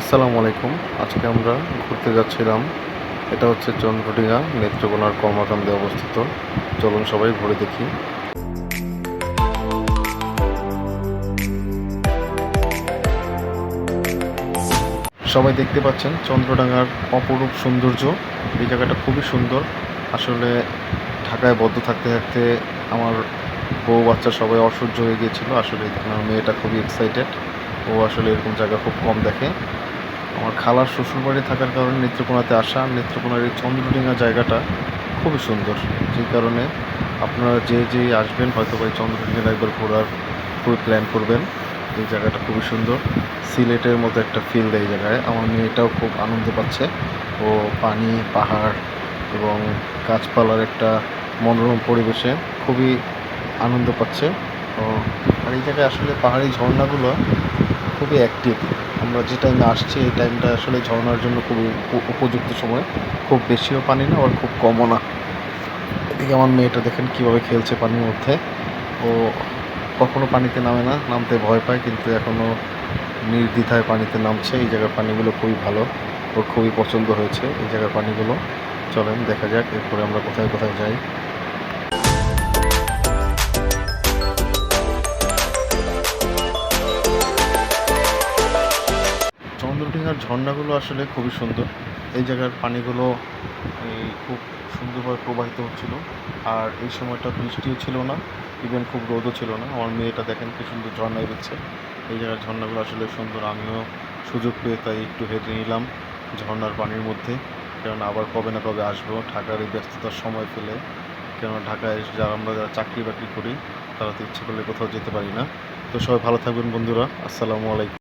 আসসালামু আলাইকুম। আজকে আমরা ঘুরতে যাচ্ছিলাম। এটা হচ্ছে চন্দ্রডিঙা নেত্রকোনার কর্মাকান্দে অবস্থিত। চলুন সবাই ঘুরে দেখি। সবাই দেখতে পাচ্ছেন চন্দ্রডাঙ্গার অপরূপ সৌন্দর্য। এই জায়গাটা খুবই সুন্দর। আসলে ঢাকায় বদ্ধ থাকতে থাকতে আমার বউ বাচ্চা সবাই অসহ্য হয়ে গিয়েছিল। আসলে আমার মেয়েটা খুবই এক্সাইটেড ও আসলে এরকম জায়গা খুব কম দেখে। আমার খালার শ্বশুরবাড়ি থাকার কারণে নেত্রকোনাতে আসা, নেত্রকোনার এই চন্দ্রডিঙ্গা জায়গাটা খুবই সুন্দর। যেই কারণে আপনারা যে যেই আসবেন হয়তো বা এই চন্দ্রডিঙ্গার একবার ঘোরার খুবই প্ল্যান করবেন। এই জায়গাটা খুবই সুন্দর। সিলেটের মতো একটা ফিল দেয় এই জায়গায়। আমার মেয়েটাও খুব আনন্দ পাচ্ছে। ও পানি, পাহাড় এবং গাছপালার একটা মনোরম পরিবেশে খুবই আনন্দ পাচ্ছে। ও, আর এই জায়গায় আসলে পাহাড়ি ঝর্ণাগুলো খুবই অ্যাক্টিভ আমরা যে টাইমে আসছি, এই টাইমটা আসলে ঝর্ণার জন্য খুবই উপ- উপযুক্ত সময়। খুব বেশিও পানি না আর খুব কমও না। এদিকে আমার মেয়েটা দেখেন কীভাবে খেলছে পানির মধ্যে। ও কখনো পানিতে নামে না, নামতে ভয় পায়, কিন্তু এখনও নির্দ্বিধায় পানিতে নামছে। এই জায়গার পানিগুলো খুবই ভালো। ওর খুবই পছন্দ হয়েছে এই জায়গার পানিগুলো। চলেন, দেখা যাক, এরপরে আমরা কোথায় কোথায় যাই। চন্দ্রডিঙার ঝর্ণাগুলো আসলে খুবই সুন্দর। এই জায়গার পানিগুলো খুব সুন্দরভাবে প্রবাহিত হচ্ছিল। আর এই সময়টা বৃষ্টিও ছিল না ইভেন খুব রোদও ছিল না। আমার মেয়েটা দেখেন কি সুন্দর ঝর্ণায় দিচ্ছে। এই জায়গার ঝর্ণাগুলো আসলে সুন্দর, আমিও সুযোগ পেয়ে তাই একটু হেঁটে নিলাম ঝর্ণার পানির মধ্যে। কেননা আবার কবে না কবে আসব, ঢাকার এই ব্যস্ততার সময় ফেলে কেননা ঢাকায় যারা আমরা যারা চাকরি বাকরি করি, তারা তো ইচ্ছে করলে কোথাও যেতে পারি না। তো সবাই ভালো থাকবেন বন্ধুরা, আসসালামু আলাইকুম।